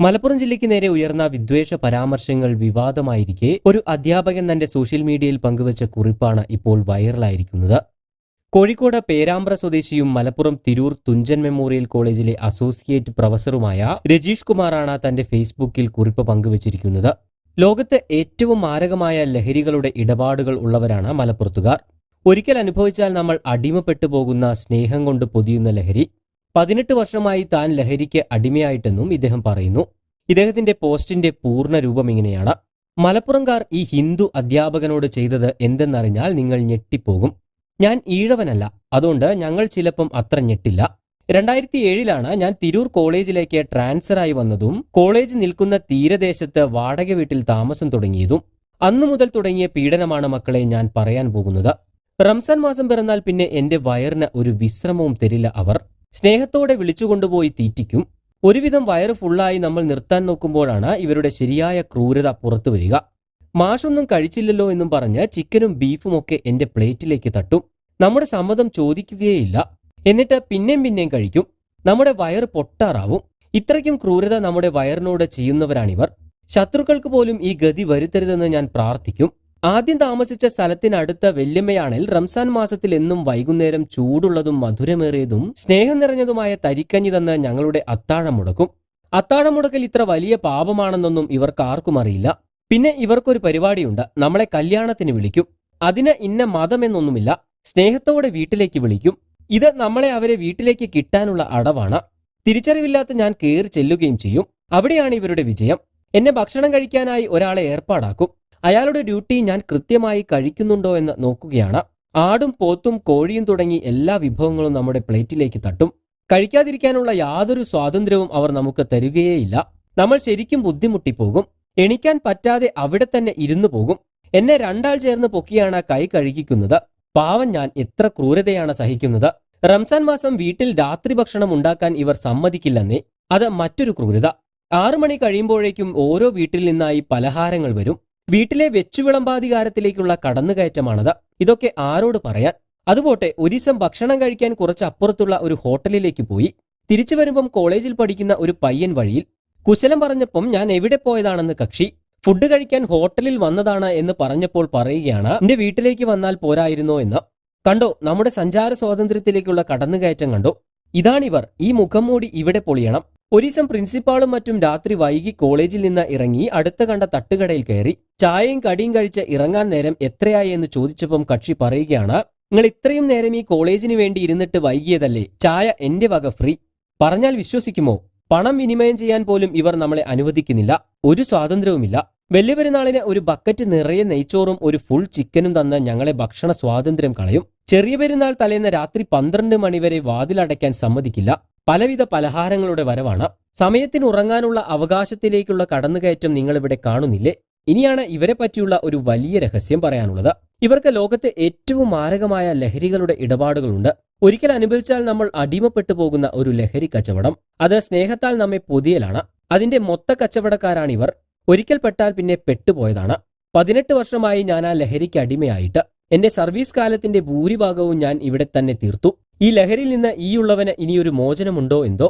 മലപ്പുറം ജില്ലയ്ക്ക് നേരെ ഉയർന്ന വിദ്വേഷ പരാമർശങ്ങൾ വിവാദമായിരിക്കെ ഒരു അധ്യാപകൻ തന്റെ സോഷ്യൽ മീഡിയയിൽ പങ്കുവച്ച കുറിപ്പാണ് ഇപ്പോൾ വൈറലായിരിക്കുന്നത്. കോഴിക്കോട് പേരാമ്പ്ര സ്വദേശിയും മലപ്പുറം തിരൂർ തുഞ്ചൻ മെമ്മോറിയൽ കോളേജിലെ അസോസിയേറ്റ് പ്രൊഫസറുമായ രജീഷ് കുമാറാണ് തന്റെ ഫേസ്ബുക്കിൽ കുറിപ്പ് പങ്കുവച്ചിരിക്കുന്നത്. ലോകത്ത് ഏറ്റവും മാരകമായ ലഹരികളുടെ ഇടപാടുകൾ ഉള്ളവരാണ് മലപ്പുറത്തുകാർ. ഒരിക്കൽ അനുഭവിച്ചാൽ നമ്മൾ അടിമപ്പെട്ടു പോകുന്ന സ്നേഹം കൊണ്ട് പൊതിയുന്ന ലഹരി. പതിനെട്ട് വർഷമായി താൻ ലഹരിക്ക് അടിമയായിട്ടെന്നും ഇദ്ദേഹം പറയുന്നു. ഇദ്ദേഹത്തിന്റെ പോസ്റ്റിന്റെ പൂർണ രൂപം ഇങ്ങനെയാണ്. മലപ്പുറംകാർ ഈ ഹിന്ദു അധ്യാപകനോട് ചെയ്തത് എന്തെന്നറിഞ്ഞാൽ നിങ്ങൾ ഞെട്ടിപ്പോകും. ഞാൻ ഈഴവനല്ല അതുകൊണ്ട് ഞങ്ങൾ ചിലപ്പം അത്ര ഞെട്ടില്ല. രണ്ടായിരത്തി ഏഴിലാണ് ഞാൻ തിരൂർ കോളേജിലേക്ക് ട്രാൻസ്ഫറായി വന്നതും കോളേജ് നിൽക്കുന്ന തീരദേശത്ത് വാടക വീട്ടിൽ താമസം തുടങ്ങിയതും അന്നു മുതൽ തുടങ്ങിയ പീഡനമാണ് മക്കളെ ഞാൻ പറയാൻ പോകുന്നത്. റംസാൻ മാസം പിറന്നാൽ പിന്നെ എന്റെ വയറിന് ഒരു വിശ്രമവും തരില്ല അവർ. സ്നേഹത്തോടെ വിളിച്ചുകൊണ്ടുപോയി തീറ്റിക്കും. ഒരുവിധം വയറ് ഫുള്ളായി നമ്മൾ നിർത്താൻ നോക്കുമ്പോഴാണ് ഇവരുടെ ശരിയായ ക്രൂരത പുറത്തു വരിക. മാഷൊന്നും കഴിച്ചില്ലല്ലോ എന്നും പറഞ്ഞ് ചിക്കനും ബീഫും ഒക്കെ എന്റെ പ്ലേറ്റിലേക്ക് തട്ടും. നമ്മുടെ സമ്മതം ചോദിക്കുകയേയില്ല. എന്നിട്ട് പിന്നെയും പിന്നെയും കഴിക്കും. നമ്മുടെ വയറ് പൊട്ടാറാവും. ഇത്രയ്ക്കും ക്രൂരത നമ്മുടെ വയറിനോട് ചെയ്യുന്നവരാണിവർ. ശത്രുക്കൾക്ക് പോലും ഈ ഗതി വരുത്തരുതെന്ന് ഞാൻ പ്രാർത്ഥിക്കും. ആദ്യം താമസിച്ച സ്ഥലത്തിനടുത്ത വെല്ലുമ്മയാണിൽ റംസാൻ മാസത്തിൽ എന്നും വൈകുന്നേരം ചൂടുള്ളതും മധുരമേറിയതും സ്നേഹം നിറഞ്ഞതുമായ തരിക്കഞ്ഞി തന്ന് ഞങ്ങളുടെ അത്താഴം മുടക്കും അത്താഴം മുടക്കൽ ഇത്ര വലിയ പാപമാണെന്നൊന്നും ഇവർക്ക് ആർക്കും അറിയില്ല. പിന്നെ ഇവർക്കൊരു പരിപാടിയുണ്ട്. നമ്മളെ കല്യാണത്തിന് വിളിക്കും. അതിന് ഇന്ന മതമെന്നൊന്നുമില്ല. സ്നേഹത്തോടെ വീട്ടിലേക്ക് വിളിക്കും. ഇത് നമ്മളെ അവരെ വീട്ടിലേക്ക് കിട്ടാനുള്ള അടവാണ്. തിരിച്ചറിവില്ലാത്ത ഞാൻ കയറി ചെല്ലുകയും ചെയ്യും. അവിടെയാണ് ഇവരുടെ വിജയം. എന്നെ ഭക്ഷണം കഴിക്കാനായി ഒരാളെ ഏർപ്പാടാക്കും. അയാളുടെ ഡ്യൂട്ടി ഞാൻ കൃത്യമായി കഴിക്കുന്നുണ്ടോ എന്ന് നോക്കുകയാണ്. ആടും പോത്തും കോഴിയും തുടങ്ങി എല്ലാ വിഭവങ്ങളും നമ്മുടെ പ്ലേറ്റിലേക്ക് തട്ടും. കഴിക്കാതിരിക്കാനുള്ള യാതൊരു സ്വാതന്ത്ര്യവും അവർ നമുക്ക് തരികയേയില്ല. നമ്മൾ ശരിക്കും ബുദ്ധിമുട്ടിപ്പോകും. എണിക്കാൻ പറ്റാതെ അവിടെ തന്നെ ഇരുന്നു പോകും. എന്നെ രണ്ടാൾ ചേർന്ന് പൊക്കിയാണ് കൈ കഴുകിക്കുന്നത്. പാവം ഞാൻ എത്ര ക്രൂരതയാണ് സഹിക്കുന്നത്. റംസാൻ മാസം വീട്ടിൽ രാത്രി ഭക്ഷണം ഉണ്ടാക്കാൻ ഇവർ സമ്മതിക്കില്ലെന്നേ. അത് മറ്റൊരു ക്രൂരത. ആറു മണി കഴിയുമ്പോഴേക്കും ഓരോ വീട്ടിൽ നിന്നായി പലഹാരങ്ങൾ വരും. വീട്ടിലെ വെച്ചുവിളമ്പാധികാരത്തിലേക്കുള്ള കടന്നുകയറ്റമാണത്. ഇതൊക്കെ ആരോട് പറയാൻ? അതുപോട്ടെ ഒരിസം ഭക്ഷണം കഴിക്കാൻ കുറച്ചപ്പുറത്തുള്ള ഒരു ഹോട്ടലിലേക്ക് പോയി. തിരിച്ചു വരുമ്പം കോളേജിൽ പഠിക്കുന്ന ഒരു പയ്യൻ വഴിയിൽ കുശലം പറഞ്ഞപ്പം ഞാൻ എവിടെ പോയതാണെന്ന് കക്ഷി. ഫുഡ് കഴിക്കാൻ ഹോട്ടലിൽ വന്നതാണ് എന്ന് പറഞ്ഞപ്പോൾ പറയുകയാണ് എന്റെ വീട്ടിലേക്ക് വന്നാൽ പോരായിരുന്നോ എന്ന്. കണ്ടോ നമ്മുടെ സഞ്ചാര സ്വാതന്ത്ര്യത്തിലേക്കുള്ള കടന്നുകയറ്റം കണ്ടോ. ഇതാണിവർ ഈ മുഖം മൂടി ഇവിടെ പൊളിയണം. ഒരീസം പ്രിൻസിപ്പാളും മറ്റും രാത്രി വൈകി കോളേജിൽ നിന്ന് ഇറങ്ങി അടുത്ത കണ്ട തട്ടുകടയിൽ കയറി ചായയും കടിയും കഴിച്ച് ഇറങ്ങാൻ നേരം എത്രയായി എന്ന് ചോദിച്ചപ്പം കക്ഷി പറയുകയാണ് നിങ്ങൾ ഇത്രയും നേരം ഈ കോളേജിന് വേണ്ടി ഇരുന്നിട്ട് വൈകിയതല്ലേ? ചായ എന്റെ വക ഫ്രീ. പറഞ്ഞാൽ വിശ്വസിക്കുമോ? പണം വിനിമയം ചെയ്യാൻ പോലും ഇവർ നമ്മളെ അനുവദിക്കുന്നില്ല. ഒരു സ്വാതന്ത്ര്യവുമില്ല. വലിയ ഒരു ബക്കറ്റ് നിറയെ നെയ്ച്ചോറും ഒരു ഫുൾ ചിക്കനും തന്ന് ഞങ്ങളെ ഭക്ഷണ സ്വാതന്ത്ര്യം കളയും. ചെറിയ പെരുന്നാൾ തലേന്ന് രാത്രി പന്ത്രണ്ട് മണിവരെ വാതിലടയ്ക്കാൻ സമ്മതിക്കില്ല. പലവിധ പലഹാരങ്ങളുടെ വരവാണ്. സമയത്തിന് ഉറങ്ങാനുള്ള അവകാശത്തിലേക്കുള്ള കടന്നുകയറ്റം നിങ്ങളിവിടെ കാണുന്നില്ലേ? ഇനിയാണ് ഇവരെ പറ്റിയുള്ള ഒരു വലിയ രഹസ്യം പറയാനുള്ളത്. ഇവർക്ക് ലോകത്തെ ഏറ്റവും മാരകമായ ലഹരികളുടെ ഇടപാടുകളുണ്ട്. ഒരിക്കൽ അനുഭവിച്ചാൽ നമ്മൾ അടിമപ്പെട്ടു പോകുന്ന ഒരു ലഹരി കച്ചവടം. അത് സ്നേഹത്താൽ നമ്മെ പൊതിയലാണ്. അതിന്റെ മൊത്ത കച്ചവടക്കാരാണിവർ. ഒരിക്കൽ പെട്ടാൽ പിന്നെ പെട്ടുപോയതാണ്. പതിനെട്ട് വർഷമായി ഞാൻ ആ ലഹരിക്ക് അടിമയായിട്ട്. എന്റെ സർവീസ് കാലത്തിന്റെ ഭൂരിഭാഗവും ഞാൻ ഇവിടെ തന്നെ തീർത്തു. ഈ ലഹരിയിൽ നിന്ന് ഈയുള്ളവന് ഇനിയൊരു മോചനമുണ്ടോ എന്തോ?